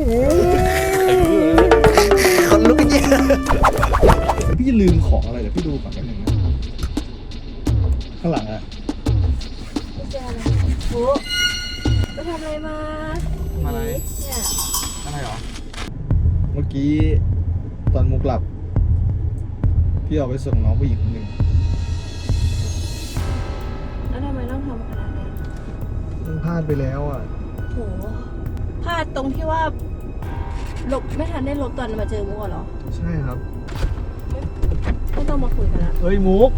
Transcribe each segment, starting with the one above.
คนลุกเยอะพี่ลืมของอะไรเดี๋ยวพี่ดูก่อนแป๊บนึงนะข้างหลังอะไม่เจออะไรโอ้ไปทำอะไรมาอะไรเนี่ยอะไรหรอ เมื่อกี้ตอนมุกหลับ พี่เอาไปส่งน้องผู้หญิงคนหนึ่งแล้วทำไมต้องทำขนาดนี้มันพลาดไปแล้วอะโหพลาดตรงที่ว่า หลบไม่ทันได้หลบตอนมาเจอมุกอะเหรอ ใช่ครับ ไม่ต้องมาคุยกันละเฮ้ยมุก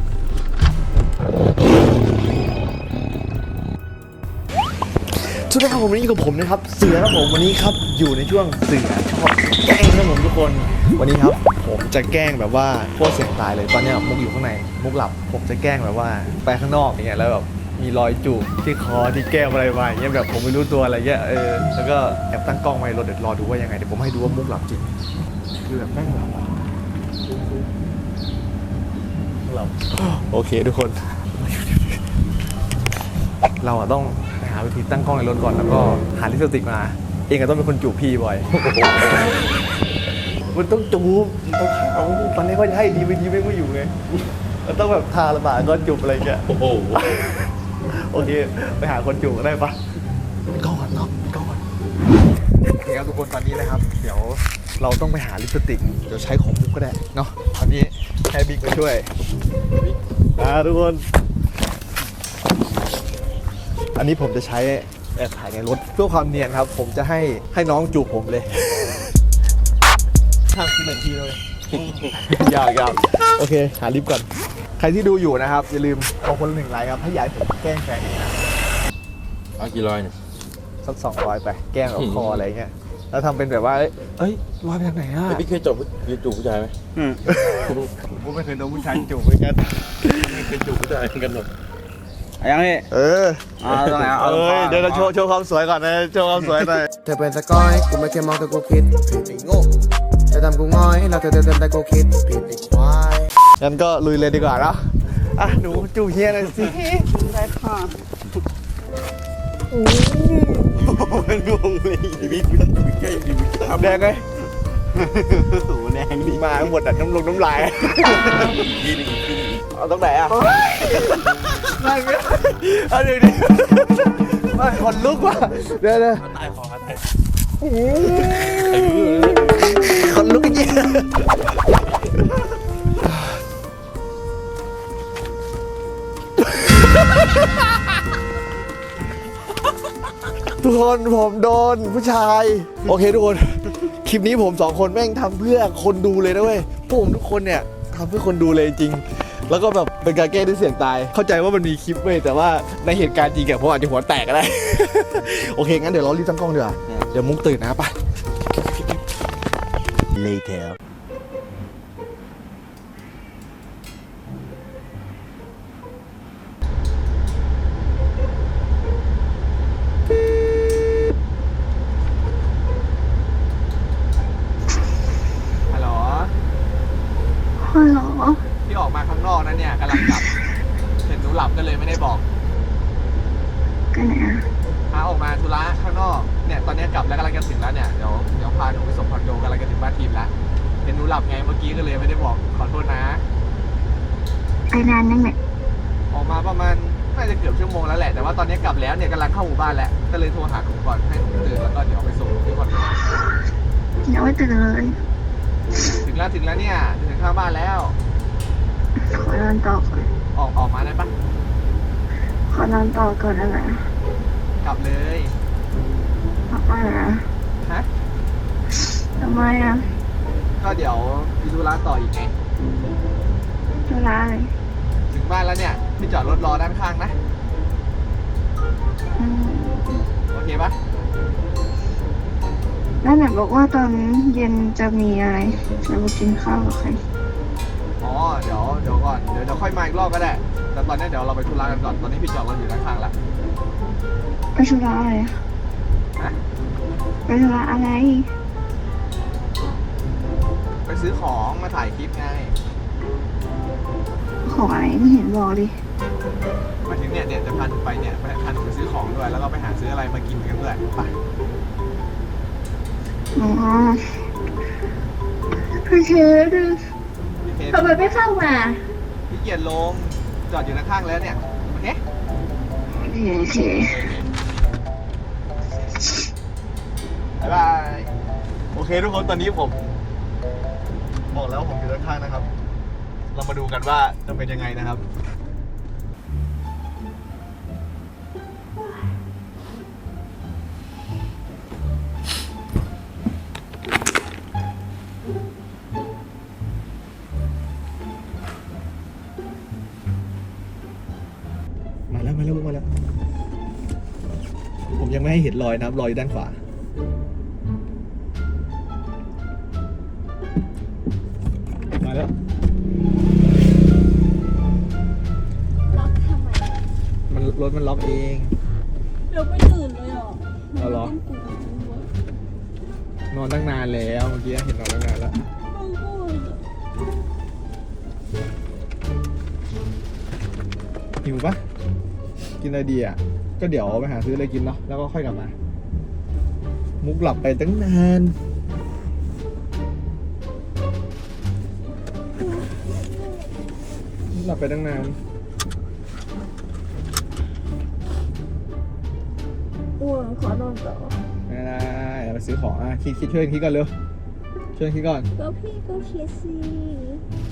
สวัสดีครับผมวันนี้อยู่กับผมนะครับ เสือครับผมวันนี้ครับอยู่ในช่วงเสือชอบแกล้งครับผมทุกคน วันนี้ครับผมจะแกล้งแบบว่าโคตรเสียงตายเลยตอนเนี้ยมุกอยู่ข้างในมุกหลับผมจะแกล้งแบบว่าไปข้างนอกอย่างเงี้ยแล้วแบบ มีรอยจูบที่คอที่แก้มอะไรมาอย่างเงี้ยแบบผมไม่รู้ตัวอะไรเงี้ยเออแล้วก็แอบตั้งกล้องไว้รถเดี๋ยวรอดูว่ายังไงเดี๋ยวผมให้ดูว่ามุกหลับจริงคือแบบแม่งหลับอะหลับโอเคทุกคน เราอะต้องไปหาวิธีตั้งกล้องในรถก่อนแล้วก็หาลิปสติกมา เองก็ต้องเป็นคนจูบพี่บ่อยมันต้องจูบมันต้องเอาตอนนี้ก็จะให้ดีไม่ดีไม่ไม่อยู่ไงมันต้องแบบทาละบาดก็จูบอะไรเงี้ยโอ้โห โอเค ไปหาคนจูบได้ปะก่อนเนาะก่อนโอเคครับทุกคนตอนนี้นะครับ เดี๋ยวเราต้องไปหาลิปสติก เดี๋ยวใช้ของมุกก็ได้เนาะตอนนี้ให้บิ๊กมาช่วยอ่าทุกคน อันนี้ผมจะใช้แอบถ่ายในรถเพื่อความเนียนครับ ผมจะให้ให้น้องจูบผมเลยห้ามคิดหนึ่งทีเลยยากครับโอเค หาลิฟต์ก่อน ใครที่ดูอยู่นะครับ อย่าลืมขอคนละหนึ่งไลค์ครับถ้าอยากให้ผมแกล้งแฟนอีกนะเอากี่ร้อยเนี่ยสักสองร้อยไป แกล้งเอาคออะไรเงี้ย แล้วทำเป็นแบบว่า เอ้ยเอ้ยลอยไปทางไหนอะไอพี่เคยจบเคยจูบผู้ชายไหมผมไม่เคยโดนผู้ชายจูบเหมือนกันไม่เคยจูบผู้ชายเหมือนกันหรอกยังพี่เออเอาตรงไหนเอาเอ้ยเดี๋ยวเราโชว์โชว์ความสวยก่อนนะ โชว์ความสวยหน่อยเธอเป็นสกอย กูไม่เคยมองแต่กูคิดผิดไอ้โง่เธอทำกูง้อยแล้วเธอเดินเดินแต่กูคิดผิดไอ้ควาย งั้นก็ลุยเลยดีกว่าเนอะอะหนูจูบเฮียหน่อยสิได้ค่ะมันงงเลยพี่ใกล้ดีแดงไงสูแดงดิมาหมดอะน้ำลงน้ำลายกินอีดีเอาตรงไหนอะนั่นไงเอาเดี๋ยวดิไม่คนลุกว่ะเดี๋ยวเดี๋ยวตายคอตายคนลุกจริง ทุกคนผมโดนผู้ชาย โอเคทุกคน คลิปนี้ผมสองคนแม่งทำเพื่อคนดูเลยนะเว้ยพวกผมทุกคนเนี่ยทำเพื่อคนดูเลยจริง แล้วก็แบบเป็นการแก้ด้วยเสียงตาย เข้าใจว่ามันมีคลิปเว้ยแต่ว่าในเหตุการณ์จริงอะผมอาจจะหัวแตกก็ได้ โอเคงั้นเดี๋ยวเรารีบตั้งกล้องดีกว่าเดี๋ยวมุกตื่นนะไป later ฮัลโหล ฮัลโหล ที่ออกมาข้างนอกนั้นเนี่ยกำลังกลับ เห็นหนูหลับก็เลยไม่ได้บอก กันไหนอะ พาออกมาธุระข้างนอก เนี่ยตอนนี้กลับ แล้วกำลังจะถึงแล้วเนี่ยเดี๋ยวเดี๋ยวพาหนูไปส่งคอนโดกำลังจะถึงบ้านทีมแล้วเห็นหนูหลับไงเมื่อกี้ก็เลยไม่ได้บอกขอโทษนะ ไปนานยังเนี่ยออกมาประมาณน่าจะเกือบชั่วโมงแล้วแหละแต่ว่าตอนนี้กลับแล้วเนี่ยกำลังเข้าหมู่บ้านแล้วก็เลยโทรหาหนูก่อนให้หนูตื่นแล้วก็เดี๋ยวไปส่งที่คอนโดยังไม่ตื่นเลยถึงแล้วถึงแล้วเนี่ยถึงข้างบ้านแล้ว ขอนอนต่อก่อนออกออกมาได้ปะขอนอนต่อก่อนได้ไหมกลับเลยทำ ไมอะฮะทำไมอะก็เดี๋ยวมีธุระต่ออีกไงธุระอะไรถึงบ้านแล้วเนี่ยพี่จอดรถรอด้านข้างนะ อืมโอเคปะแล้วไหนบอกว่าตอนเย็นจะมีอะไร จะไปกินข้าวกับใครอ๋อเดี๋ยวเดี๋ยวก่อนเดี๋ยวเดี๋ยวค่อยมาอีกรอบก็ได้ แต่ตอนนี้เดี๋ยวเราไปธุระกันก่อนตอนนี้พี่จอดรถอยู่ด้านข้างละ ไปธุระอะไรอะฮะ ไปธุระอะไร ไปซื้อของมาถ่ายคลิปไงของอะไรไม่เห็นบอกดิมาถึงเนี่ยเดี๋ยวจะพาหนูไปเนี่ยไปพาหนูไปซื้อของด้วย แล้วก็ไปหาซื้ออะไรมากินกันด้วยไปอ๋อโอเคดูทำไมไม่เข้ามาพี่เกียรลงจอดอยู่ข้างๆแล้วเนี่ยโอเค โอเค บ๊ายบาย โอเคทุกคนตอนนี้ผม บอกแล้วผมอยู่ด้านข้างนะครับ เรามาดูกันว่าจะเป็นยังไงนะครับ มาแล้วมาแล้วมาแล้ว ผมยังไม่ให้เห็นรอยนะครับ รอยอยู่ด้านขวา มาแล้ว ล็อกทำไมมันรถมันล็อกเอง เราไม่ตื่นเลยหรอเอาเหรอนอนตั้งนานแล้วเมื่อกี้เห็นนอนตั้งนานแล้วหิวปะกินอะไรดีอะ ก็เดี๋ยวไปหาซื้ออะไรกินเนาะ แล้วก็ค่อยกลับมา มุกหลับไปตั้งนานมุกหลับไปตั้งนาน อ้วนขอนอนต่อไม่ได้เดี๋ยวไปซื้อของอะคิดคิดช่วยคิดก่อนเร็วช่วยคิดก่อน ก็พี่ก็คิดสิ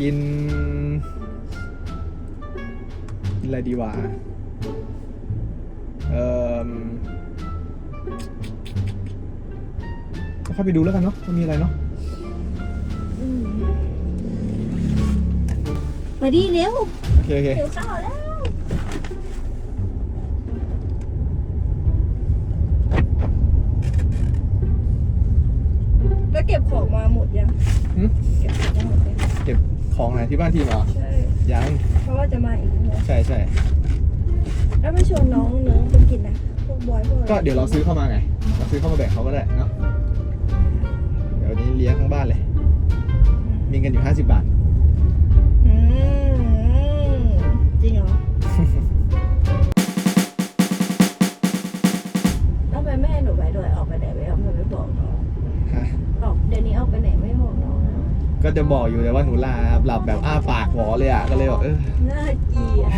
กิน กินอะไรดีวะเอ่อ เข้าไปดูแล้วกันเนาะว่ามีอะไรเนาะอืมมาดีเร็วโอเคโอเค เดี๋ยวข้าวแล้ว แล้วเก็บของมาหมดยังหึเก็บของมาหมดยังเก็บของไหนที่บ้านทีมเหรอใช่ ยังเพราะว่าจะมาอีกนะใช่ใช่แล้วไม่ชวนน้องเนื้อไปกินนะ พวกบอยพวกอะไรก็เดี๋ยวเราซื้อเข้ามาไงเราซื้อเข้ามาแบ่งเขาก็ได้เนาะเดี๋ยว นี้เลี้ยงทั้งบ้านเลย มีเงินอยู่50บาท อืมจริงเหรอแล้วทำไมแม่หนูไปด้วยออกไปไหนไม่ออกไม่บอกน้องฮะออกเดี๋ยวนี้ออกไปไหนไม่บอกน้องนะก็จะบอกอยู่แต่ว่าหนูหลับหลับแบบอ้าปากหวอเลยอะ ก็เลยบอกเออ น่าเกลียด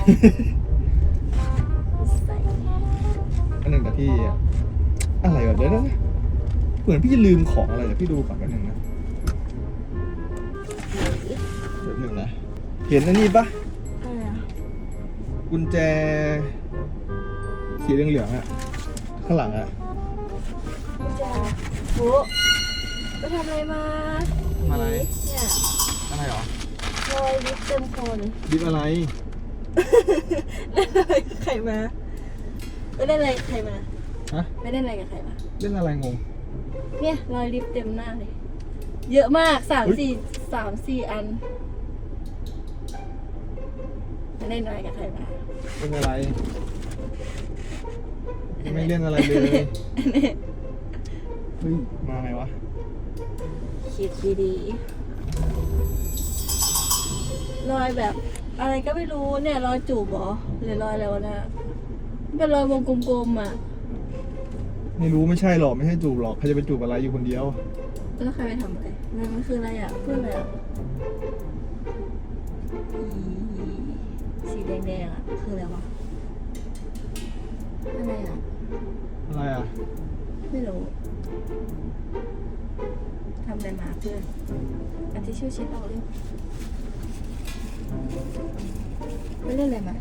ใส่ อันหนึ่งแต่พี่ อะไรแบบเดี๋ยวนะ เหมือนพี่ลืมของอะไรเดี๋ยวพี่ดูก่อนกันหนึ่งนะเดี๋ยวหนึ่งนะ เห็นอันนี้ปะอะไรอะกุญแจ สีเหลืองๆอะข้างหลังอะกุญแจโหไปทำอะไรมามาอะไรเนี่ยอะไรหรอรอยลิปเต็มคอเลยดิบอะไรเล่นอะไรกับใครมาไปเล่นอะไรกับใครมาฮะไปเล่นอะไรกับใครมาเล่นอะไรงง เนี่ยรอยลิปเต็มหน้าเลย เยอะมากสามอุ๊ยสี่สามสี่อันไปเล่นอะไรกับใครมาเล่นอะไร ไม่เล่นอะไรเลยเฮ้ยมาไงวะคิดดีๆรอยแบบ อะไรก็ไม่รู้เนี่ยรอยจูบเหรอหรือรอยอะไรวะนะเป็นรอยวงกลมๆอะ ไม่รู้ไม่ใช่หรอกไม่ใช่จูบหรอกใครจะไปจูบอะไรอยู่คนเดียว แล้วใครไปทำอะไรมันมันคืออะไรอะเพื่ออะไรอะอีสีแดงๆอะคืออะไรวะอะไรอะอะไรอะไม่รู้ทำอะไรมาเพื่อนอันที่ชื่อเช็ดออกเร็วไม่เล่นอะไรมา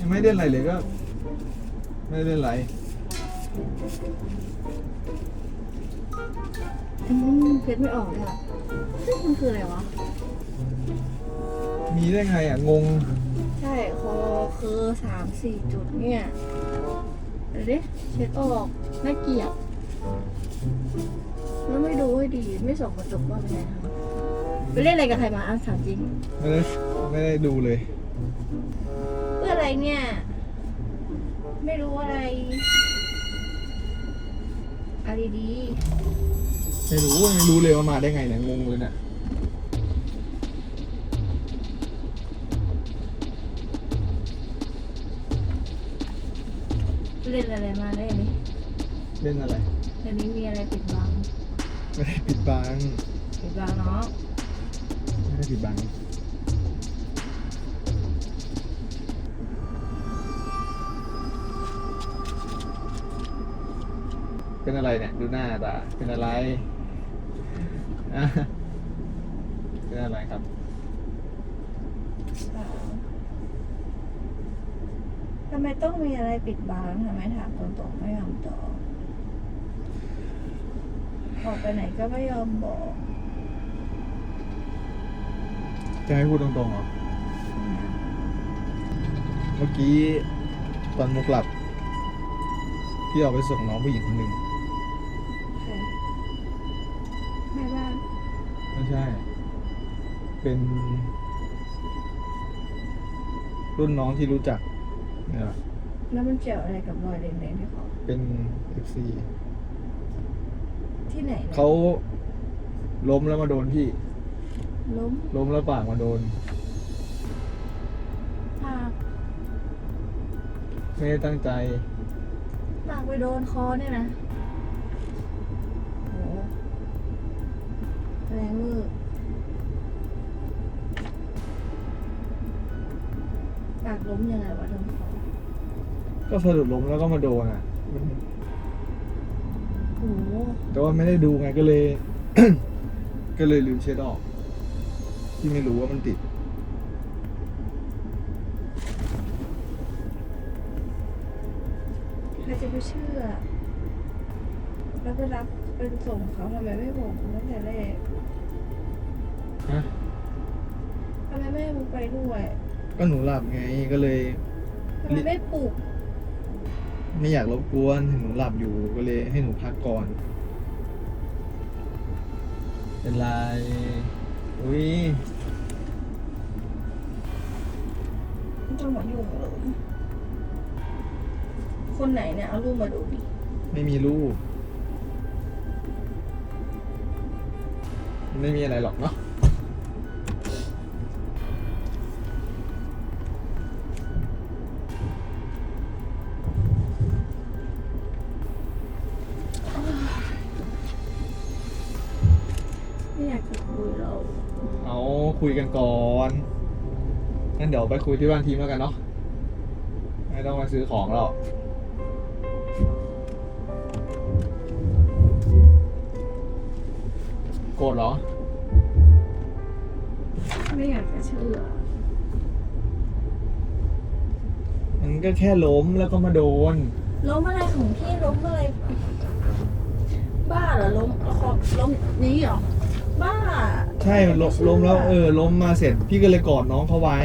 ยังไม่เล่นอะไรเลยก็ ไม่ได้เล่นอะไร อืมเพชรไม่ออกเลยอะเฮ้ยมันคืออะไรวะ มีได้ไงอะ งง ใช่คอคือสามสี่จุดเนี่ยเดี๋ยวดิเช็ดออกน่าเกลียดแล้วไม่ดูให้ดีไม่ส่องกระจกว่าเป็นไงคะไปเล่นอะไรกับใครมาอะถามจริงไม่ได้ไม่ได้ดูเลย เพื่ออะไรเนี่ย ไม่รู้อะไร เอาดีไม่รู้ไม่รู้เลยว่ามาได้ไงเนี่ยงงเลยเนี่ยๆเล่นอะไรมาได้ไหมเล่นอะไรเดี๋ยวนี้มีอะไรปิดบังไม่ได้ปิดบังปิดบังเนาะไม่ได้ปิดบัง เป็นอะไรเนี่ย ดูหน้าตา เป็นอะไรอะเป็นอะไรครับ ทำไมต้องมีอะไรปิดบังทำไมถามตรงๆไม่ยอมตอบออกไปไหนก็ไม่ยอมบอก จะให้พูดตรงๆเหรอ เมื่อกี้ตอนมุกหลับ พี่ออกไปส่งน้องผู้หญิงคนหนึ่ง ใช่ เป็น รุ่นน้องที่รู้จักเนี่ยแล้วมันเกี่ยวอะไรกับรอยแดงๆที่เขาเป็น FC ที่ไหนนี่ยเขาล้มแล้วมาโดนพี่ ล้มล้มแล้วปากมาโดน ปากไม่ได้ตั้งใจ ปากไปโดนคอเนี่ยนะ แรงมือปากล้มยังไงวะโดนคอก็สะดุดล้มแล้วก็มาโดนอะ โอ้โหแต่ว่าไม่ได้ดูไงก็เลย ก็เลยลืมเช็ดออก ที่ไม่รู้ว่ามันติด ใครจะไปเชื่อ แล้วไปรับเป็นส่งเขาทำไมไม่บอกตั้งแต่แรก ฮะทำไมไม่ให้มึงไปด้วยก็หนูหลับไงก็เลย ทำไมไม่ปลุกไม่อยากรบกวนเห็นหนูหลับอยู่ก็เลยให้หนูพักก่อน เป็นไรอุ้ยไม่ต้องมายุ่งเลยคนไหนเนี่ยเอารูปมาดูดิไม่มีลูกไม่มีอะไรหรอกเนาะ คุยกันก่อนงั้นเดี๋ยวไปคุยที่บ้านทีมแล้วกันเนาะไม่ต้องมาซื้อของหรอกโกรธเหรอ ไม่อยากจะเชื่อ มันก็แค่ล้มแล้วก็มาโดน ล้มอะไรของพี่ล้มอะไร บ้าเหรอล้มคอล้มนี้เหรอ บ้า ใช่มันล้มล้มแล้ว เออล้มมาเสร็จ พี่ก็เลยกอดน้องเขาไว้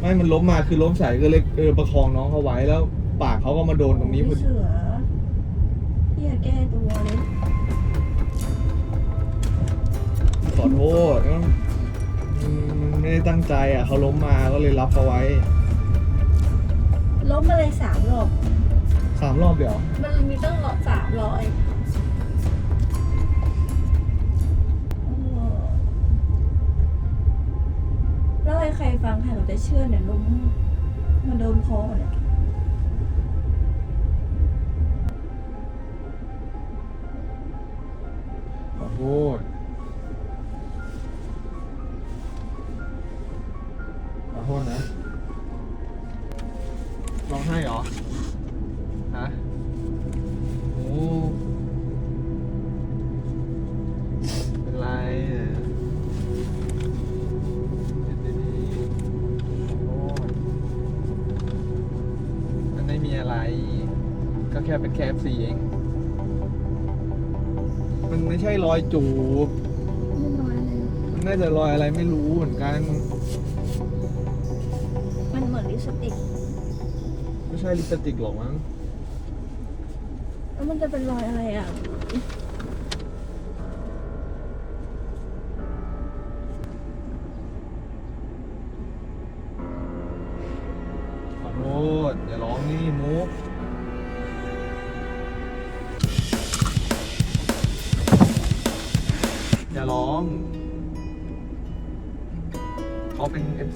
ไม่มันล้มมาคือล้มใส่ก็เลยเออประคองน้องเขาไว้แล้ว ปากเขาก็มาโดนตรงนี้พอพี่ดีเสือพี่อย่าแก้ตัวเลยขอโทษอืมมันไม่ได้ตั้งใจอะเขาล้มมาก็เลยรับเขาไว้ล้มอะไรสามรอบสามรอบเดี๋ยวมันมีตั้งรอบสามร้อย แล้วให้ใครฟังใครเราจะเชื่อเนี่ยล้ม แค่เป็นแค่ FC เอง มันไม่ใช่รอยจูบไม่น้อยเลยมันน่าจะรอยอะไรไม่รู้เหมือนกัน มันเหมือนลิปสติก ไม่ใช่ลิปสติกหรอกมั้ง แล้วมันจะเป็นรอยอะไรอะ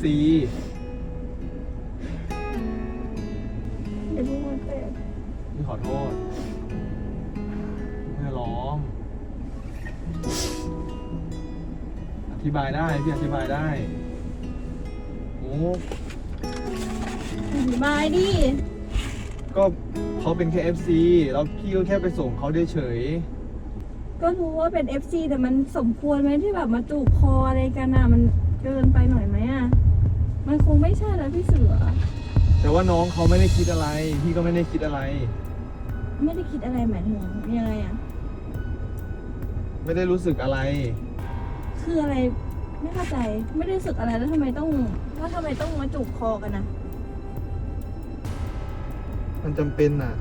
ซีไอ้พวกมันแตกพี่ขอโทษไม่ร้อง อธิบายได้ พี่อธิบายได้ โอ้บายดิก็เขาเป็นแค่ FC แล้วพี่ก็แค่ไปส่งเขาเฉยก็รู้ว่าเป็น FC แต่มันสมควรไหมที่แบบมาจูบคออะไรกันอะ มันเกินไปหน่อยไหมอะ มันคงไม่ใช่แล้วพี่เสือๆแต่ว่าน้องเขาไม่ได้คิดอะไร พี่ก็ไม่ได้คิดอะไร ไม่ได้คิดอะไรหมายถึงยังไงอะ ไม่ได้รู้สึกอะไร คืออะไรไม่เข้าใจไม่ได้รู้สึกอะไรแล้วทำไมต้องว่าทำไมต้องมาจูบคอกันนะมันจำเป็นอะ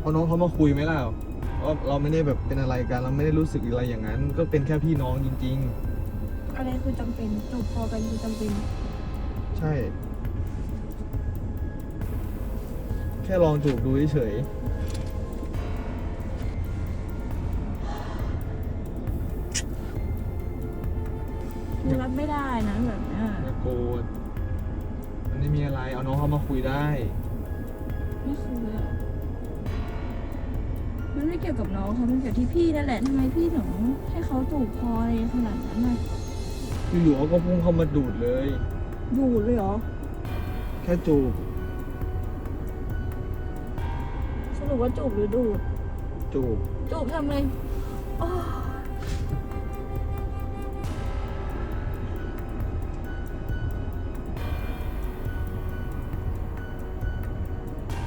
เอาน้องเขามาคุยไหมล่ะว่าเราไม่ได้แบบเป็นอะไรกัน เราไม่ได้รู้สึกอะไรอย่างนั้น ก็เป็นแค่พี่น้องจริง อะไรคือจำเป็นจูบคอกันคือจำเป็นๆใช่ แค่ลองจูบดูเฉยมันรับไม่ได้นะแบบเนี้ยๆอย่าโกรธมันไม่มีอะไรเอาน้องเขามาคุยได้ ไม่คืออะมันไม่เกี่ยวกับน้องเขามันเกี่ยวที่พี่นั่นแหละทำไมพี่ถึงให้เขาจูบคออะไรขนาดนั้นน่ะ อยู่ๆเขาก็พุ่งเข้ามาดูดเลย ดูดเลยเหรอ แค่จูบสรุปว่าจูบหรือดูด จูบจูบทำไมอ้อ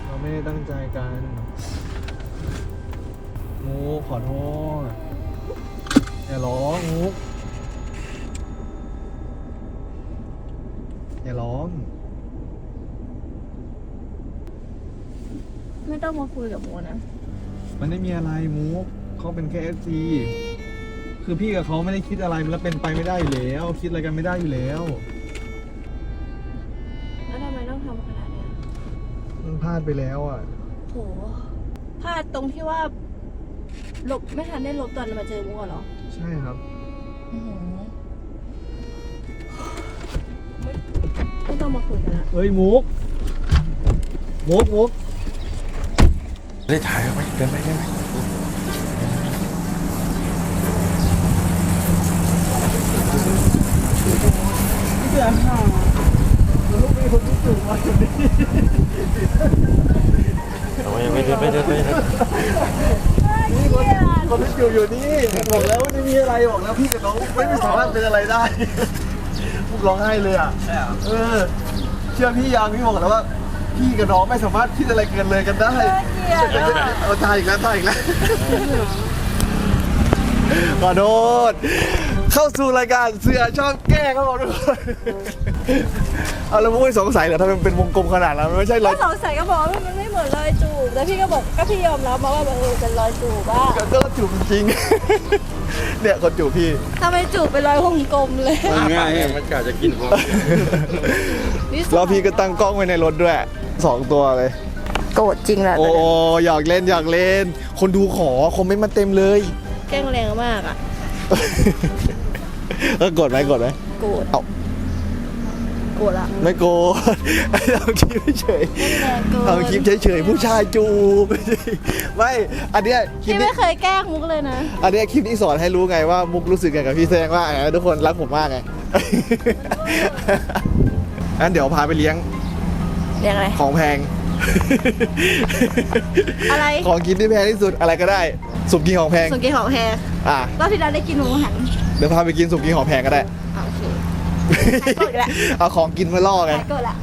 เราไม่ได้ตั้งใจกันมุกขอโทษอย่าร้องมุก อย่าร้องไม่ต้องมาคุยกับโมนะ มันไม่มีอะไรมุกเขาเป็นแค่เอฟซีคือพี่กับเขาไม่ได้คิดอะไรมันแล้วเป็นไปไม่ได้อยู่แล้ว คิดอะไรกันไม่ได้อยู่แล้วแล้วทำไมต้องทำขนาดเนี้ยมันพลาดไปแล้วอะ โหพลาดตรงที่ว่าลบไม่ทันได้ลบตอนมาเจอมุกอะเหรอ ใช่ครับ อื้อหือ เฮ้ยมุกมุกมุกได้ถ่ายไหมเดินไปเดินไปเอาไปเดินไปเดินไปเดินคนที่อยู่อยู่นี่บอกแล้วว่าไม่มีอะไรบอกแล้วพี่กับน้องไม่สามารถเป็นอะไรได้มุกร้องไห้เลยอะใช่เหรอเออ เชื่อพี่ยังพี่บอกแล้วว่า พี่กับน้องไม่สามารถคิดอะไรเกินเลยกันได้เกลียดอะ เอาถ่ายอีกแล้วถ่ายอีกแล้วขอโทษเข้าสู่รายการเสือชอบแกล้งครับผมทุกคนเอาแล้วมุกไม่สงสัยเหรอถ้ามันเป็นวงกลมขนาดนั้นมันไม่ใช่รก็อยสงสัยก็บอกว่ามันไม่เหมือนรอยจูบแต่พี่ก็บอกก็พี่ยอมรับมาว่าเออเป็นรอยจูบอะก็จูบจริงๆ เนี่ยคนจูบพี่ ทำไมจูบเป็นรอยวงกลมเลยง่ายมันกะจะกินหัวแล้วพี่ก็ตั้งกล้องไว้ในรถด้วยสองตัวเลย โกรธจริงแหละโอ้อยากเล่นอยากเล่น คนดูขอคอมเมนต์มาเต็มเลย แกล้งแรงมากอะเออกดไหมกดไหมโกรธเอาโก รธละไม่โกรธทำคลิปเฉยแรงเกินทำคลิปเฉยๆผู้ชายจูบไม่อันเนี้ยคลิปพี่นี้ไม่เคยแกล้งมุกเลยนะ อันเนี้ยคลิปนี้สอนให้รู้ไงว่ามุกรู้สึกไงกับพี่แซงว่าไงทุกคนรักผมมากไงงั้นเดี๋ยวพาไปเลี้ยงเรียกอะไร ของแพง อะไร ของกินที่แพงที่สุดอะไรก็ได้สุกี้ของแพงส่วนกินของแพงอะ รอบที่เราได้กินหมูหัน เดี๋ยวพาไปกินสุกี้ของแพงก็ได้อะโอ เคหายโกรธอีกแล้วเอาของกินมาล่อไงหายโกรธละ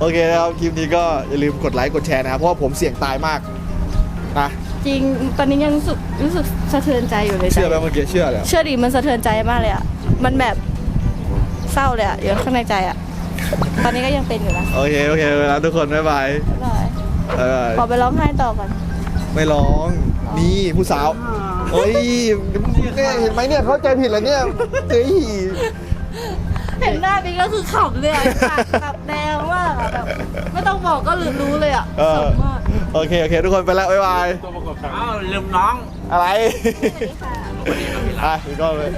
โอเคนะครับคลิปนี้ก็อย่าลืมกดไลค์กดแชร์นะครับเพราะว่าผมเสี่ยงตายมากนะจริงตอนนี้ยังรู้สึกรู้สึกสะเทือนใจอยู่เลยเชื่อไหมเมื่อกี้เชื่อเลยเชื่อดิมันสะเทือนใจมากเลยอะมันแบบเศร้าเลยอะอยู่ข้างในใจอะตอนนี้ก็ยังเป็นอยู่นะโอเคโอเคแล้วทุกคนบ๊ายบายบ๊ายบายบ๊ายบายขอไปร้องไห้ต่อก่อนไม่ร้องนี่ผู้สาวเฮ้ยเนี่ยเห็นไหมเนี่ยเข้าใจผิดแล้วเนี่ยเฮ้ย เห็นหน้าบิ๊กก็คือขำเลยอะปากแบบแดงมากอะแบบไม่ต้องบอกก็รู้เลยอะเออขำมากโอเค โอเค ทุกคนไปแล้วบ๊ายบายอ้าวลืมน้อง อะไร สวัสดีค่ะ อะอีกก็เลย